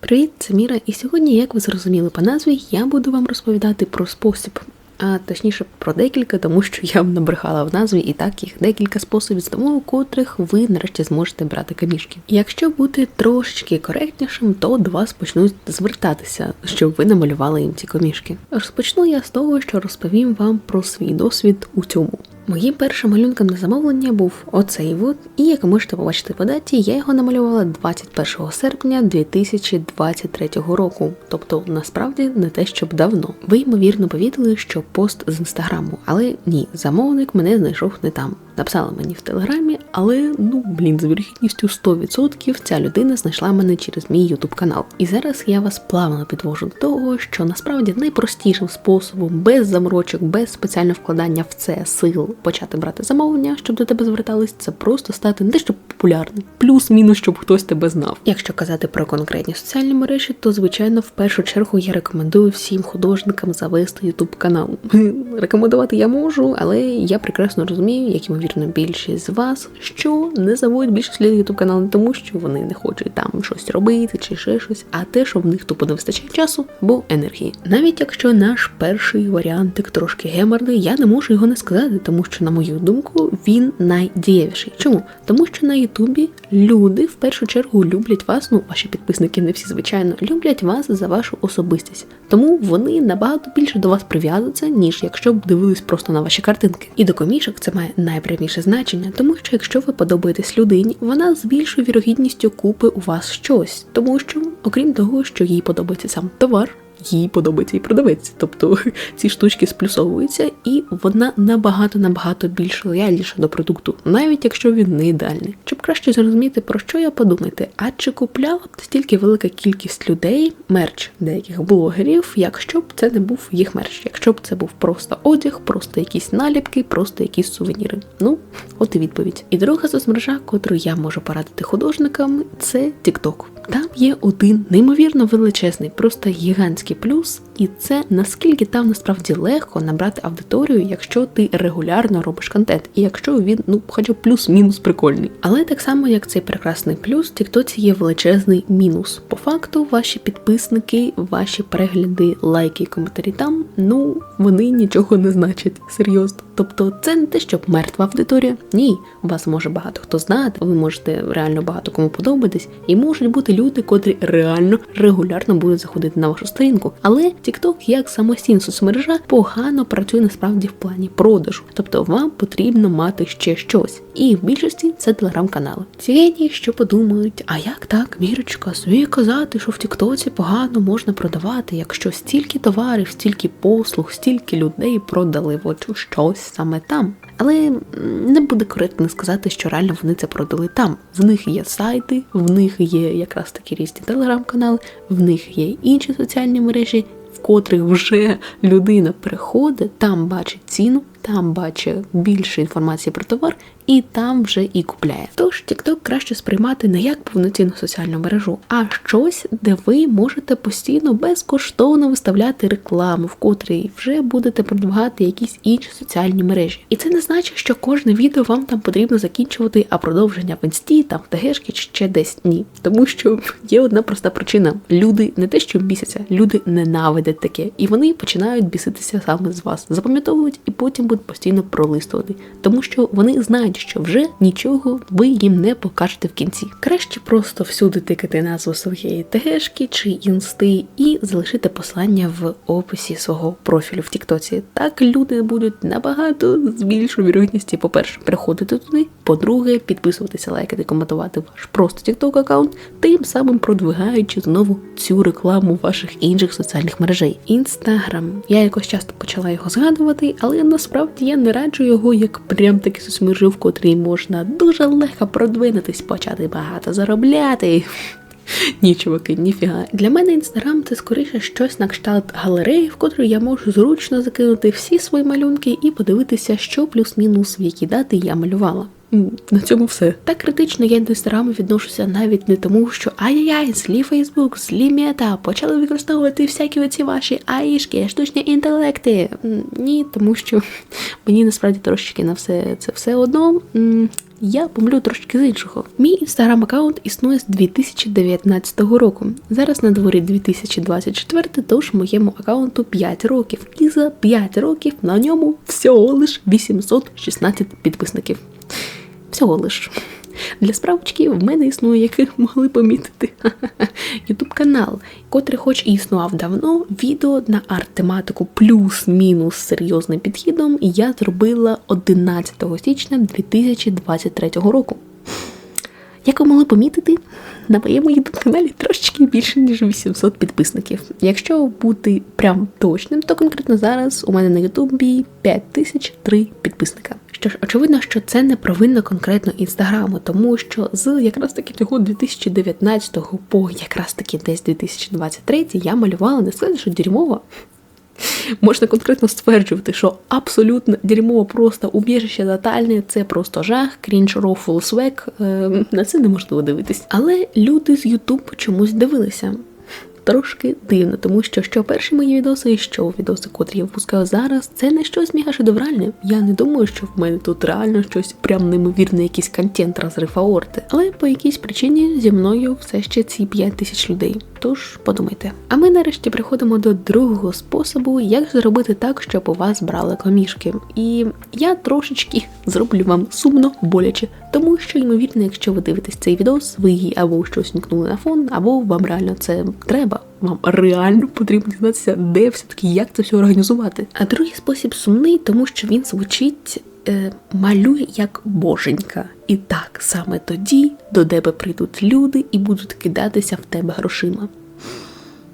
Привіт, це Міра, і сьогодні, як ви зрозуміли по назві, я буду вам розповідати про спосіб, а точніше про декілька, тому що я вам набрехала в назві, і так їх декілька способів, з тому котрих ви нарешті зможете брати камішки. Якщо бути трошечки коректнішим, то до вас почнуть звертатися, щоб ви намалювали їм ці комішки. Розпочну я з того, що розповім вам про свій досвід у цьому. Моїм першим малюнком на замовлення був оцей вуд, і як можете побачити по даті, я його намалювала 21 серпня 2023 року. Тобто, насправді не те, щоб давно. Ви ймовірно повідали, що пост з інстаграму, але ні, замовник мене знайшов не там. Написала мені в телеграмі, але ну блін, з вірогідністю 100% ця людина знайшла мене через мій ютуб канал. І зараз я вас плавно підвожу до того, що насправді найпростішим способом, без заморочок, без спеціального вкладання в це сил почати брати замовлення, щоб до тебе звертались, це просто стати не щоб популярним, плюс-мінус, щоб хтось тебе знав. Якщо казати про конкретні соціальні мережі, то звичайно в першу чергу я рекомендую всім художникам завести ютуб канал. Рекомендувати я можу, але я прекрасно розумію, як ймовірно більшість з вас, що не заводять більшість людей ютуб канал не тому, що вони не хочуть там щось робити чи ще щось, а те, що в них тупо не вистачає часу або енергії. Навіть якщо наш перший варіантик трошки геморний, я не можу його не сказати, тому що, на мою думку, він найдієвіший. Чому? Тому що на Ютубі люди в першу чергу люблять вас, ну ваші підписники не всі звичайно, люблять вас за вашу особистість. Тому вони набагато більше до вас прив'язуються, ніж якщо б дивились просто на ваші картинки. І до комішок це має найпряміше значення, тому що якщо ви подобаєтесь людині, вона з більшою вірогідністю купить у вас щось, тому що, окрім того, що їй подобається сам товар їй подобається і продавець. Тобто ці штучки сплюсовуються, і вона набагато набагато більш лояльніша до продукту, навіть якщо він не ідеальний. Щоб краще зрозуміти, про що я подумайте, а чи купляла б стільки велика кількість людей мерч деяких блогерів, якщо б це не був їх мерч, якщо б це був просто одяг, просто якісь наліпки, просто якісь сувеніри. Ну, от і відповідь. І друга соцмережа, котру я можу порадити художникам, це TikTok. Там є один неймовірно величезний, просто гігантський плюс, і це наскільки там насправді легко набрати аудиторію, якщо ти регулярно робиш контент, і якщо він ну хоча б плюс-мінус прикольний. Але так само як цей прекрасний плюс, Тіктоці є величезний мінус. По факту, ваші підписники, ваші перегляди, лайки і коментарі там, ну вони нічого не значать серйозно. Тобто це не те, щоб мертва аудиторія. Ні, вас може багато хто знати, ви можете реально багато кому подобатись, і можуть бути люди, котрі реально регулярно будуть заходити на вашу сторінку. Але TikTok, як самостійна соцмережа, погано працює насправді в плані продажу. Тобто вам потрібно мати ще щось. І в більшості це телеграм-канали. Ці що подумають, а як так, Мірочка, смію казати, що в Тіктоці погано можна продавати, якщо стільки товарів, стільки послуг, стільки людей продали от щось саме там. Але не буде коректно сказати, що реально вони це продали там. В них є сайти, в них є якраз такі різні телеграм-канали, в них є інші соціальні мережі, в котрих вже людина приходить, там бачить ціну, там бачить більше інформації про товар і там вже і купляє. Тож TikTok краще сприймати не як повноцінну соціальну мережу, а щось, де ви можете постійно безкоштовно виставляти рекламу, в котрій вже будете продавати якісь інші соціальні мережі. І це не значить, що кожне відео вам там потрібно закінчувати, а продовження в інсті, там в ТГшки чи ще десь ні. Тому що є одна проста причина: люди не те, що бісяться, люди ненавидять таке, і вони починають біситися саме з вас, запам'ятовують і потім будуть постійно пролистувати, тому що вони знають що вже нічого ви їм не покажете в кінці. Краще просто всюди тикати назву своєї ТГшки чи інсти і залишити послання в описі свого профілю в Тіктоці. Так люди будуть набагато з більшою вірогідністю, по-перше, приходити туди. По-друге, підписуватися, лайкати, коментувати ваш просто тікток аккаунт, тим самим продвигаючи знову цю рекламу ваших інших соціальних мережей. Інстаграм. Я якось часто почала його згадувати, але насправді я не раджу його як прям таки соцмережу, в котрій можна дуже легко продвинутись, почати багато заробляти. Ні, чуваки, ніфіга. Для мене інстаграм це скоріше щось на кшталт галереї, в котру я можу зручно закинути всі свої малюнки і подивитися, що плюс-мінус в які дати я малювала. На цьому все. Так критично я до інстаграму відношуся навіть не тому, що ай-яй-яй, злі Фейсбук, злі мета, почали використовувати всякі оці ваші аїшки, штучні інтелекти. Ні, тому що мені насправді трошечки на все це все одно. Я помлю трошки з іншого. Мій інстаграм-аккаунт існує з 2019 року. Зараз на дворі 2024, тож моєму аккаунту 5 років. І за 5 років на ньому всього лиш 816 підписників. Всього лиш. Для справочки в мене існує, як могли помітити, ютуб канал, котрий, хоч і існував давно, відео на арт-тематику плюс-мінус серйозним підхідом я зробила 11 січня 2023 року. Як ви могли помітити, на моєму youtube каналі трошечки більше, ніж 800 підписників. Якщо бути прям точним, то конкретно зараз у мене на ютубі 5003 підписника. Що ж, очевидно, що це не провинно конкретно інстаграму, тому що з якраз таки того 2019 по якраз таки десь 2023 я малювала не сказати, що дерьмово. Можна конкретно стверджувати, що абсолютно дерьмово просто убіжище тотальне, це просто жах, крінж, рофл, свек. Е, на це неможливо дивитись. Але люди з Ютуб чомусь дивилися. Трошки дивно, тому що що перші мої відоси, що відоси, котрі я випускаю зараз, це не щось мега шедевральне. Я не думаю, що в мене тут реально щось прям неймовірне, якийсь контент розрив аорти. Але по якійсь причині зі мною все ще ці 5 тисяч людей. Тож подумайте. А ми нарешті приходимо до другого способу, як зробити так, щоб у вас брали комішки. І я трошечки зроблю вам сумно, боляче, тому що, ймовірно, якщо ви дивитесь цей відос, ви її або щось вмкнули на фон, або вам реально це треба. Вам реально потрібно дізнатися, де все-таки як це все організувати. А другий спосіб сумний, тому що він звучить е, малюй як боженька. І так саме тоді до тебе прийдуть люди і будуть кидатися в тебе грошима.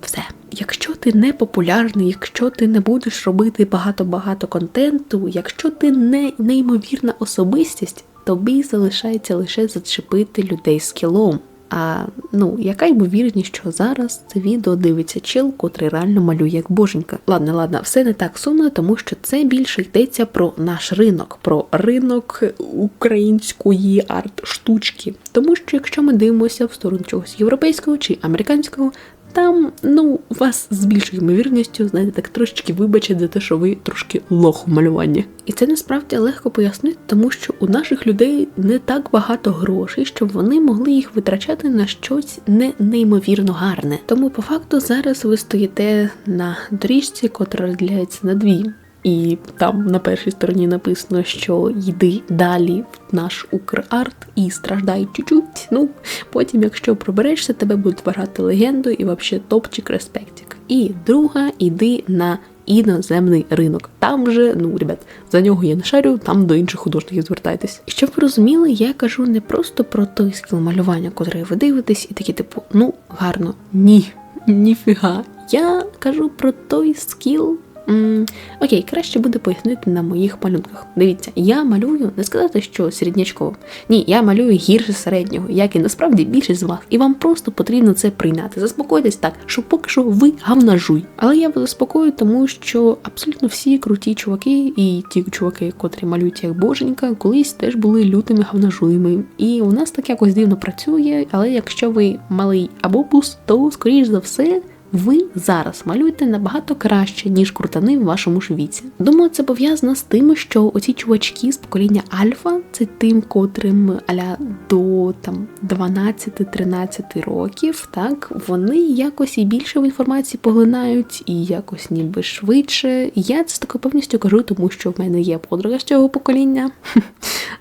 Все. Якщо ти не популярний, якщо ти не будеш робити багато-багато контенту, якщо ти не неймовірна особистість, тобі залишається лише зачепити людей скілом. А ну, яка ймовірність, що зараз це відео дивиться чел, котрий реально малює як боженька. Ладно, ладно, все не так сумно, тому що це більше йдеться про наш ринок, про ринок української арт-штучки. Тому що якщо ми дивимося в сторону чогось європейського чи американського, там, ну, вас з більшою ймовірністю, знаєте, так трошечки вибачать за те, що ви трошки лох у малюванні. І це насправді легко пояснити, тому що у наших людей не так багато грошей, щоб вони могли їх витрачати на щось не неймовірно гарне. Тому по факту зараз ви стоїте на доріжці, котра розділяється на дві. І там на першій стороні написано, що йди далі в наш Украрт і страждай чуть-чуть. Ну, потім, якщо проберешся, тебе будуть вважати легендою і взагалі топчик респектик. І друга, іди на іноземний ринок. Там же, ну, ребят, за нього я не шарю, там до інших художників звертайтесь. І щоб ви розуміли, я кажу не просто про той скіл малювання, котрий ви дивитесь, і такі, типу, ну, гарно, ні, ніфіга. Я кажу про той скіл. М, Окей, краще буде пояснити на моїх малюнках. Дивіться, я малюю, не сказати, що середнячково. Ні, я малюю гірше середнього, як і насправді більшість з вас. І вам просто потрібно це прийняти. Заспокойтесь так, що поки що ви гавнажуй. Але я вас заспокою, тому що абсолютно всі круті чуваки, і ті чуваки, котрі малюють як боженька, колись теж були лютими гавнажуями. І у нас так якось дивно працює, але якщо ви малий абобус, то скоріш за все. Ви зараз малюєте набагато краще, ніж крутани в вашому ж віці. Думаю, це пов'язано з тим, що оці чувачки з покоління Альфа, це тим, котрим аля до там 12-13 років, так вони якось і більше в інформації поглинають, і якось ніби швидше. Я це з такою певністю кажу, тому що в мене є подруга з цього покоління.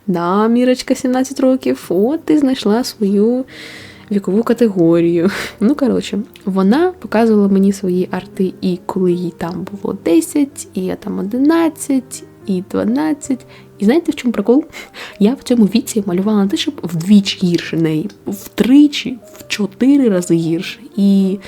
Да, Мірочка 17 років. От ти знайшла свою вікову категорію. Ну, коротше, вона показувала мені свої арти, і коли їй там було 10, і я там 11, і 12. І знаєте, в чому прикол? Я в цьому віці малювала не те, щоб вдвічі гірше неї, втричі, в чотири рази гірше. І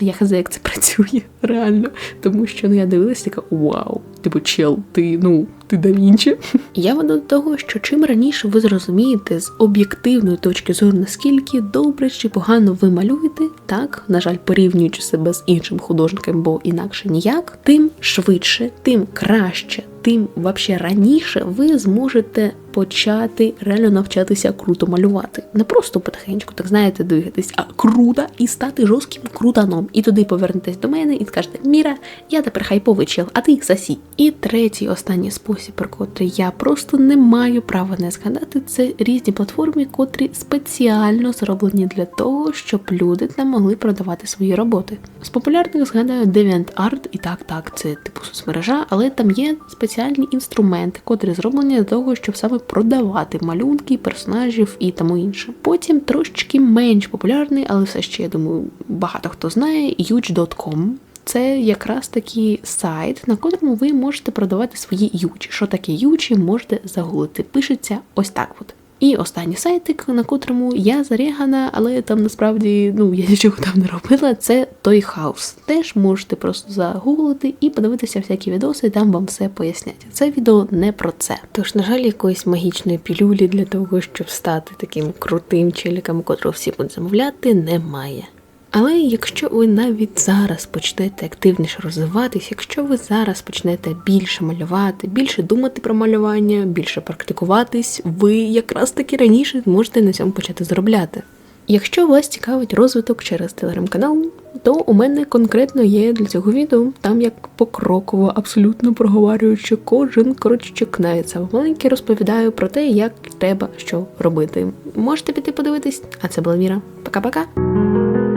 я хазя, як це працює реально. Тому що ну, я дивилася, така вау, Типу, чел, ти ну, ти да Вінчі. Я веду до того, що чим раніше ви зрозумієте з об'єктивної точки зору, наскільки добре чи погано ви малюєте, так, на жаль, порівнюючи себе з іншим художником, бо інакше ніяк, тим швидше, тим краще, тим вообще раніше ви зможете почати реально навчатися круто малювати. Не просто потихеньку, так знаєте, двигатись, а круто і стати жорстким крутаном. І туди повернетесь до мене і скажете: Міра, я тепер хайповий чел, а ти сосі. І третій останній спосіб, про котрий я просто не маю права не згадати, це різні платформи, котрі спеціально зроблені для того, щоб люди там могли продавати свої роботи. З популярних згадаю DeviantArt, і так, так, це типу соцмережа, але там є спеціальні інструменти, котрі зроблені для того, щоб саме продавати малюнки, персонажів і тому інше. Потім трошечки менш популярний, але все ще я думаю, багато хто знає, huge.com. Це якраз такий сайт, на котрому ви можете продавати свої ючі. Що таке ючі, можете загуглити. Пишеться ось так от. І останній сайтик, на котрому я зарегана, але там насправді ну я нічого там не робила. Це той хаус. Теж можете просто загуглити і подивитися всякі відоси, там вам все пояснять. Це відео не про це. Тож, на жаль, якоїсь магічної пілюлі для того, щоб стати таким крутим челіком, котрого всі будуть замовляти, немає. Але якщо ви навіть зараз почнете активніше розвиватись, якщо ви зараз почнете більше малювати, більше думати про малювання, більше практикуватись, ви якраз таки раніше можете на цьому почати заробляти. Якщо вас цікавить розвиток через телеграм-канал, то у мене конкретно є для цього відео, там як покроково, абсолютно проговорюючи кожен крочок навіть саме маленький, розповідаю про те, як треба що робити. Можете піти подивитись, а це була Міра. Пока-пока!